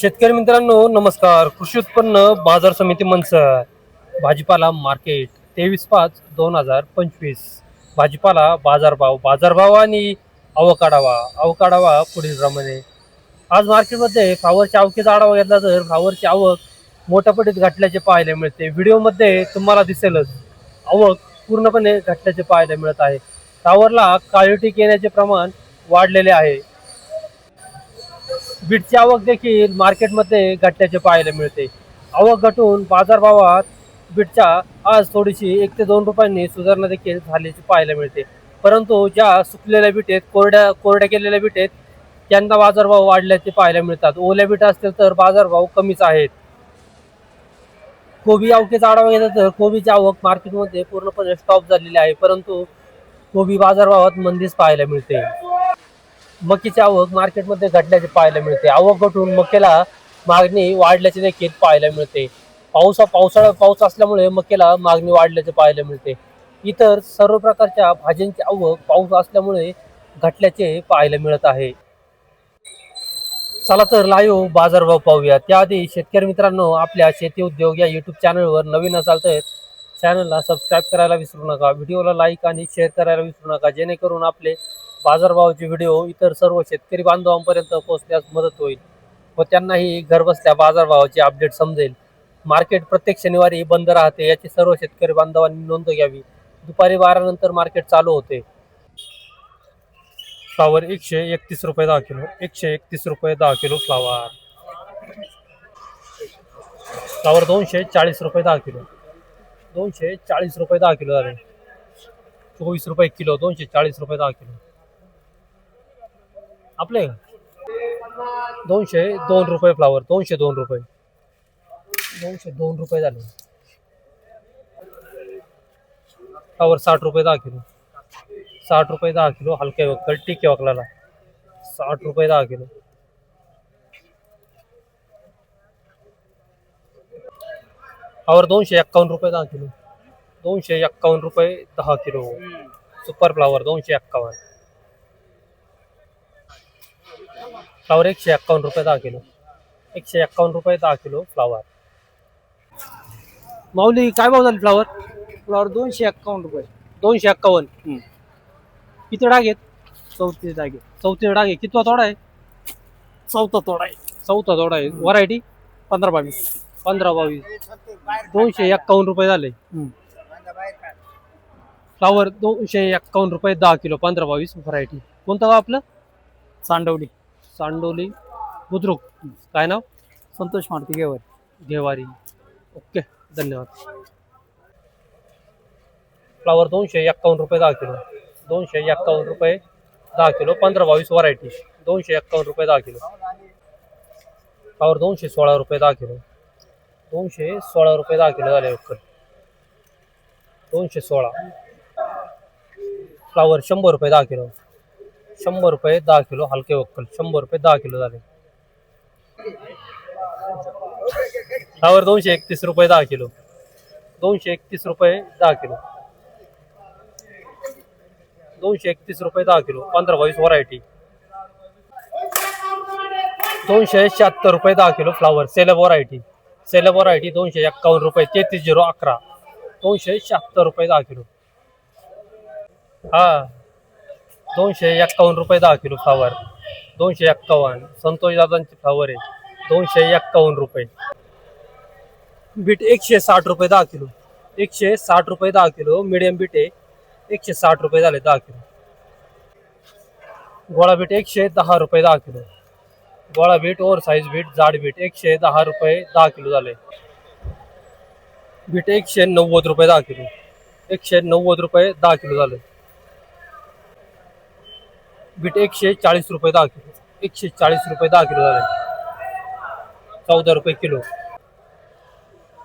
शेतकरी मित्रांनो नमस्कार. कृषी उत्पन्न बाजार समिती मनसर भाजीपाला मार्केट तेवीस पाच दोन हजार पंचवीस. भाजीपाला बाजारभाव बाजारभाव आणि अवकाढावा अवकाढावा पुढील प्रमाणे आज मार्केटमध्ये फ्लावरच्या आवकेचा आढावा घेतला तर फ्लावरची आवक मोठ्या पटीत घटल्याचे पाहायला मिळते. व्हिडिओमध्ये तुम्हाला दिसेलच आवक पूर्णपणे घटल्याचे पाहायला मिळत आहे. फ्लावरला काळीटीक येण्याचे प्रमाण वाढलेले आहे. बीटची आवक देखील मार्केटमध्ये घटल्याचे पाहायला मिळते. आवक घटून बाजारभावात बीटच्या आज थोडीशी एक ते दोन रुपयांनी सुधारणा देखील झाल्याची पाहायला मिळते. परंतु ज्या सुकलेल्या बीटेत कोरड्या कोरड्या केलेल्या बीटेत त्यांना बाजारभाव वाढल्याचे पाहायला मिळतात. ओल्या बीट असतील तर बाजारभाव कमीच आहेत. कोबी आवकेचा आढावा घेतला तर कोबीची आवक मार्केटमध्ये पूर्णपणे स्टॉप झालेली आहे. परंतु कोबी बाजारभावात मंदीच पाहायला मिळते. मकीची आवक मार्केटमध्ये घटल्याचे पाहायला मिळते. आवक घटून मक्याला मागणी वाढल्याचे देखील पाहायला मिळते. पावसा पावसाळा पाऊस असल्यामुळे मक्याला मागणी वाढल्याचे पाहायला मिळते. इतर सर्व प्रकारच्या भाज्यांची आवक पाऊस असल्यामुळे घटल्याचे पाहायला मिळत आहे. चला तर लाईव्ह बाजारभाव पाहूया. त्याआधी शेतकरी मित्रांनो आपल्या शेती उद्योग या यूट्यूब चॅनलवर नवीन असाल तर चॅनलला सबस्क्राईब करायला विसरू नका. व्हिडिओला लाईक आणि शेअर करायला विसरू नका. जेणेकरून आपले बाजारभावाचे व्हिडिओ इतर सर्व शेतकरी बांधवांपर्यंत पोहोचण्यास मदत होईल व त्यांनाही घरबसल्या बाजारभावाची अपडेट समजेल. मार्केट प्रत्येक शनिवारी बंद राहते याची सर्व शेतकरी बांधवांनी नोंद घ्यावी. दुपारी बारानंतर मार्केट चालू होते. फ्लावर एकशे एकतीस रुपये दहा किलो एकशे एकतीस रुपये दहा किलो फ्लावर. फ्लावर दोनशे चाळीस रुपये दहा किलो. दोनशे चाळीस रुपये दहा किलो झाले. चोवीस रुपये किलो दोनशे चाळीस रुपये दहा किलो. आपले? दोनशे दोन रुपये फ्लावर दोनशे दोन रुपये. दोनशे दोन रुपये झाले. फ्लावर साठ रुपये दहा किलो. साठ रुपये दहा किलो हलके वक्कल टिके वकलाला साठ रुपये दहा किलो. फ्लावर दोनशे एक्कावन्न रुपये दहा किलो. दोनशे एक्कावन्न रुपये दहा किलो. सुपर फ्लावर दोनशे एक्कावन्न. फ्लावर एकशे एक्कावन्न रुपये दहा किलो. एकशे एक्कावन्न रुपये दहा किलो फ्लावर. माऊली काय भाव झाले फ्लावर? फ्लॉवर दोनशे एक्कावन्न रुपये. दोनशे एक्कावन्न. किती डाग आहेत? चौतीस जागे चौथी डाग आहे कितवा तोडा आहे? चौथा तोडा आहे. चौथा तोडा आहे. व्हरायटी पंधरा बावीस. पंधरा बावीस. दोनशे एक्कावन्न रुपये झाले. फ्लावर दोनशे एक्कावन्न रुपये दहा किलो. पंधरा बावीस. व्हरायटी कोणतं गाव आपलं? चांडवली. सांडोली बुद्रुक. काय नाव? संतोष मारुती घेवर घेवारी ओके धन्यवाद. फ्लावर दोनशे एक्कावन्न रुपये दहा किलो. दोनशे एक्कावन्न रुपये दहा किलो. पंधरा बावीस व्हरायटी दोनशे एक्कावन्न रुपये दहा किलो. फ्लावर दोनशे सोळा रुपये दहा किलो. दोनशे सोळा रुपये दहा किलो झाले वक्कल दोनशे सोळा. फ्लावर शंभर रुपये दहा किलो. शंभर रुपये दहा किलो हलके वक्कल. शंभर रुपये दहा किलो झाले. फ्लावर दोनशे एकतीस रुपये दहा किलो. दोनशे एकतीस रुपये दहा किलो. दोनशे एकतीस रुपये दहा किलो. पंधरा बावीस व्हरायटी दोनशे शहात्तर रुपये दहा किलो फ्लावर. सेलब व्हरायटी सेलब व्हरायटी दोनशे एक्कावन्न रुपये तेहतीस झिरो अकरा. दोनशे शहात्तर रुपये दहा किलो. हा. दोनशे एक्कावन्न रुपये दहा किलो फ्लावर दोनशे एक्कावन्न. संतोष दादांचे फ्लावर आहे. दोनशे एक्कावन्न रुपये. बीट एकशे साठ रुपये दहा किलो. एकशे साठ रुपये दहा किलो. मिडियम बीट आहे. एकशे साठ रुपये झाले दहा किलो. गोळा बीट एकशे दहा रुपये दहा किलो. गोळा बीट ओव्हर साईज बीट, जाड बीट एकशे दहा रुपये दहा किलो झाले. बीट एकशे नव्वद रुपये दहा किलो. एकशे नव्वद रुपये दहा किलो झाले. बीट एकशे चाळीस रुपये दहा किलो. एकशे चाळीस रुपये दहा किलो झाले. चौदा रुपये किलो.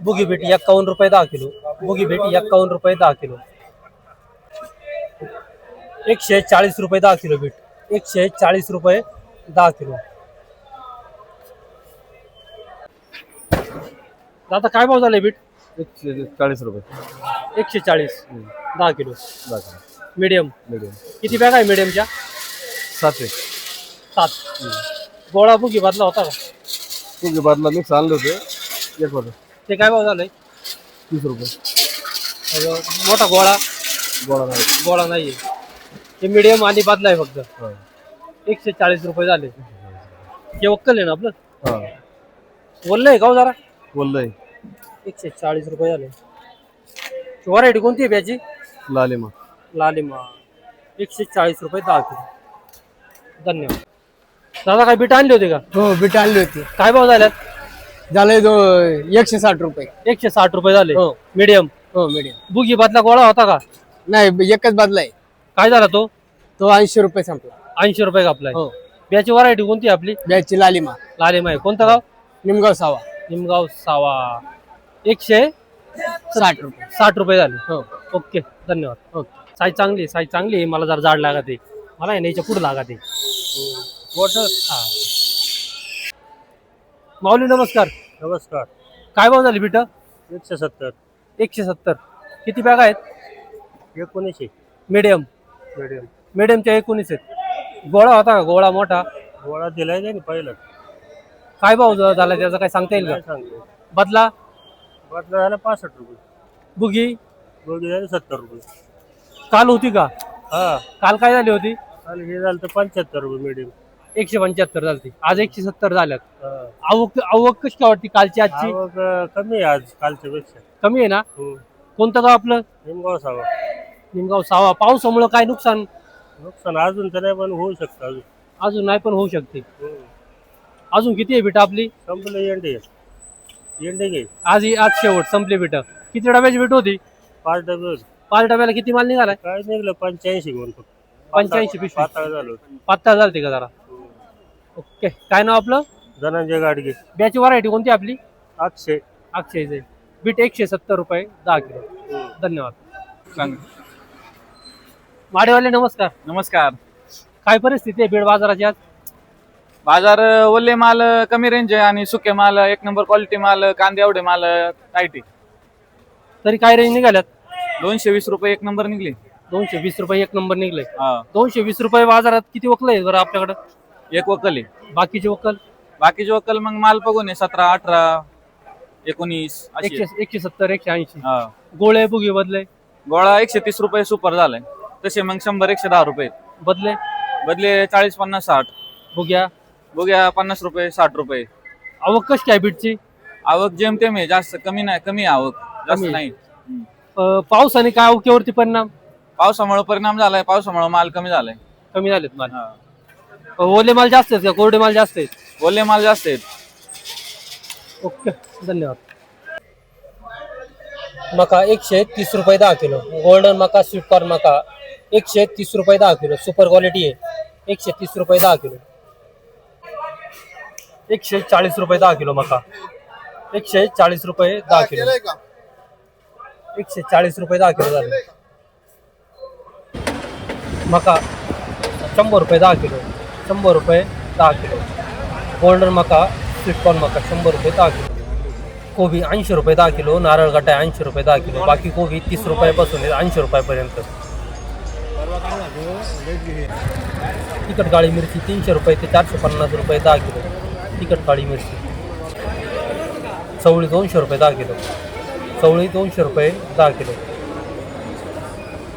बुगी बीट एक्कावन्न रुपये दहा किलो. बुगी बीट एक्कावन्न रुपये दहा किलो. एकशे चाळीस रुपये दहा किलो बीट. एकशे चाळीस रुपये दहा किलो. दादा काय भाव झाले बीट? एकशे चाळीस रुपये. एकशे चाळीस. दहा किलो. बाकी मीडियम. मिडियम. किती बॅग आहे मीडियमच्या? सातशे सात. गोळा बुगी बदला होता का? तुझे बादला मिक्स आणले होते. एक होतं. ते काय भाव झालंय? तीस रुपये. अगं, मोठा गोळा. गोळा नाही. गोळा नाहीये. ते मिडियम आणि बादला आहे फक्त. हा. एकशे चाळीस रुपये झाले. ते वक्कल आहे ना आपलं? हा. बोललंय का हो जरा? बोललंय एकशे चाळीस रुपये झाले. व्हरायटी कोणती आहे त्याची? लालिमा. लालिमा. एकशे चाळीस रुपये दहा किलो. धन्यवाद. दादा काय बीट आणली होती का? हो बीट आणली होती. काय भाव झाल्यात? झाले दो एकशे साठ रुपये. एकशे साठ रुपये झाले. हो. मीडियम हो मीडियम बुगी बादला गोळा होता का? नाही एकच बादला आहे. काय झाला तो? तो ऐंशी रुपये संपला. ऐंशी रुपये कापलाय. हो. याची व्हरायटी कोणती आहे आपली? बॅचची लालिमा. लालिमा आहे. कोणतं गाव? निमगाव सावा. निमगाव सावा. एकशे साठ रुपये. साठ रुपये झाले. हो. ओके धन्यवाद. ओके. साईज चांगली साईज चांगली आहे. मला जरा जाड लागत आहे. मला आहे ना याच्यापुढे वॉटर हा. माऊली नमस्कार. नमस्कार. काय भाव झाली बिट? एकशे सत्तर. एकशे सत्तर. किती बॅग आहेत? एकोणीसशे. मीडियम मिडियम मीडियमच्या एकोणीस आहेत. गोळा होता का? गोळा मोठा? गोळा दिलाय नाही पहिलं. काय भाव झाला त्याचा? काय सांगता येईल काय सांगतो बदला? बदला झाला पासष्ट रुपये. बुगी? दोघी झाले सत्तर रुपये. काल होती का? हा. काल काय झाली होती? आणि हे झालं तर पंच्याहत्तर रुपये मिडियम एकशे पंच्याहत्तर झाली आज एकशे सत्तर झाल्यात. आवक आवक कशी काय वाटते कालची आजची? आवक अं, कमी आहे आज कालच्या पेक्षा कमी आहे ना? हम्म. कोणतं गाव आपलं? निमगाव सावा. निमगाव सावा. पावसामुळं काय नुकसान? नुकसान अजून तर नाही पण होऊ शकतं अजून. अजून नाही पण होऊ शकते. हम्म. अजून किती आहे बेटा आपली? संपलं एंडे. एंडे घे. आज ही- आज शेवट संपली बेटा. किती डब्याची भेट होती? पाच डबे होते. पाच डब्याला किती माल निघालाय? काय निघलं? पंच्याऐंशी घेऊन फक्त. 85 पिशवी. पाताळ झालं झालते का जरा? ओके. काय नाव आपलं? धनंजय गाडगे. ब्याची व्हरायटी कोणती आपली? अक्षय. अक्षयचे बीट एकशे सत्तर रुपये दहा किलो. धन्यवाद. माडेवाले नमस्कार. नमस्कार. काय परिस्थिती आहे बीड बाजाराची आज? बाजार ओले माल कमी रेंज आहे आणि सुके माल एक नंबर क्वालिटी माल कांदे एवढे माल टाईटी तरी काय रेंज निघाल्यात? दोनशे वीस रुपये एक नंबर निघले. दोनशे वीस रुपये एक नंबर निघले हा. दोनशे वीस रुपये बाजारात किती वकल आहे बरं आपल्याकडं? एक वकल आहे. बाकीचे वकल? बाकीचे वकल मग माल बघून आहे सतरा अठरा एकोणीस अशी एकशे आहे. एकशे सत्तर एकशे ऐंशी. हा. गोळे बुगी बदले गोळा एकशे तीस रुपये सुपर झालाय. तसे मग शंभर एकशे दहा रुपये. बदले बदले चाळीस पन्नास साठ. बुग्या बघूया पन्नास रुपये साठ रुपये. आवक कशी काय बीटची? आवक जेमतेम आहे जास्त कमी नाही कमी आहे आवक. जास्त कमी. नाही. हम्म. अं, पावसाने काय आवकेवरती परिणाम? पावसामुळे परिणाम झालाय पावसामुळे माल कमी झालाय. कमी झालेत माल. हा. ओले माल जास्त आहेत का? कोरडे माल जास्त आहेत? ओले माल जास्त आहेत. ओके धन्यवाद. मका एकशे तीस रुपये दहा किलो. गोल्डन मका स्वीट कॉर्न मका एकशे तीस रुपये दहा किलो. सुपर क्वालिटी आहे. एकशे तीस रुपये दहा किलो. एकशे चाळीस रुपये दहा किलो मका. एकशे चाळीस रुपये दहा किलो. एकशे चाळीस रुपये दहा किलो झाले. मका, शंभर रुपये दहा किलो, शंभर रुपये दहा किलो. गोल्डन मका स्वीट कॉर्न मका, शंभर रुपये दहा किलो. कोबी ऐंशी रुपये दहा किलो, नारळ गटा ऐंशी रुपये दहा किलो, बाकी कोबी तीस रुपयापासून ऐंशी रुपयापर्यंत. तिखट काळी मिरची तीनशे रुपये ते चारशे पन्नास रुपये दहा किलो. तिखट काळी मिरची. चवळी दोनशे रुपये दहा किलो. चवळी दोनशे रुपये दहा किलो.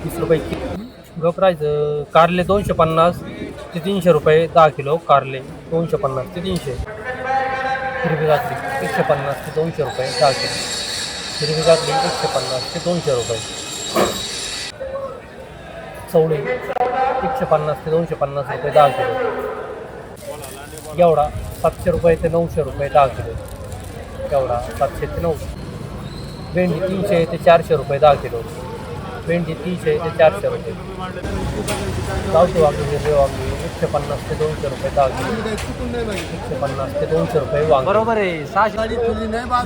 वीस रुपये किलो. गपरायचं कारले दोनशे पन्नास ते तीनशे रुपये दहा किलो कारले दोनशे पन्नास ते तीनशे. हिरवी गाजरी एकशे पन्नास ते दोनशे रुपये दहा किलो. हिरवी गाजरी एकशे पन्नास ते दोनशे रुपये. चवळी एकशे पन्नास ते दोनशे पन्नास रुपये दहा किलो. एवढा सातशे रुपये ते नऊशे रुपये दहा किलो. एवढा सातशे ते नऊशे. भेंडी तीनशे ते चारशे रुपये दहा किलो. भेंडी तीनशे ते चारशे रुपये। गावठी वांगी हिरवे वांगी एकशे पन्नास ते दोनशे रुपये दहा एकशे पन्नास ते दोनशे रुपये वांगी बरोबर आहे सहाशे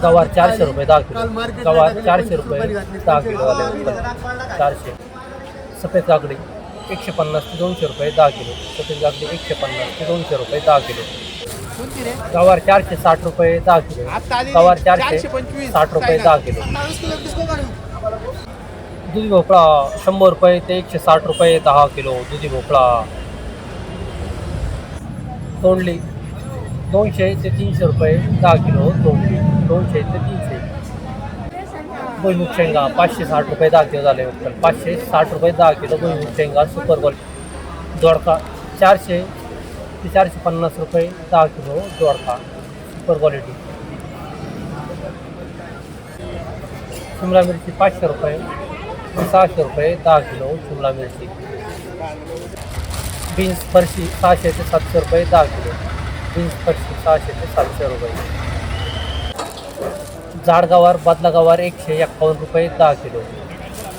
गवार चारशे रुपये दहा किलो। गवार चारशे रुपये दहा किलो उत्पन्न चारशे सफ़ेद काकडी एकशे पन्नास ते दोनशे रुपये दहा किलो। सफ़ेद काकडी एकशे पन्नास ते दोनशे रुपये दहा किलो। गवार चारशे साठ रुपये दहा किलो। गवार चारशे साठ रुपये दहा किलो। दुधी भोपळा, शंभर रुपये ते एकशे साठ रुपये, दहा किलो दुधी भोपळा. तोंडली, दोनशे ते तीनशे रुपये, दहा किलो दोनशे दोनशे ते तीनशे. भुईमुग शेंगा, पाचशे साठ रुपये, दहा किलो झाले पाचशे साठ रुपये, दहा किलो भुईमुग शेंगा, सुपर क्वालिटी दोडका, चारशे ते चारशे पन्नास रुपये, दहा किलो दोडका, सुपर क्वालिटी शिमला मिरची पाचशे रुपये सहाशे रुपये, दहा किलो शिमला मिरची. बीन्स फरशी सहाशे ते सातशे रुपये, दहा किलो. बीन्स फरशी सहाशे ते सातशे रुपये. जाड गवार बदला गवार एकशे एक्कावन्न रुपये, दहा किलो.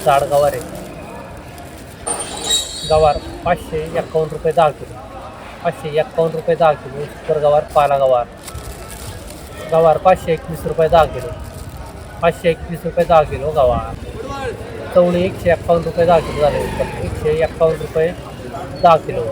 जाड गवार आहे गवार पाचशे एक्कावन्न रुपये, दहा किलो. पाचशे एक्कावन्न रुपये, दहा किलो. सुपर गवार पाला गवार गवार पाचशे एकवीस रुपये, दहा किलो. पाचशे एकवीस रुपये, दहा किलो गवार. चवळी एकशे एकावन्न रुपये दहा किलो झाले एकशे एकावन्न रुपये दहा किलो.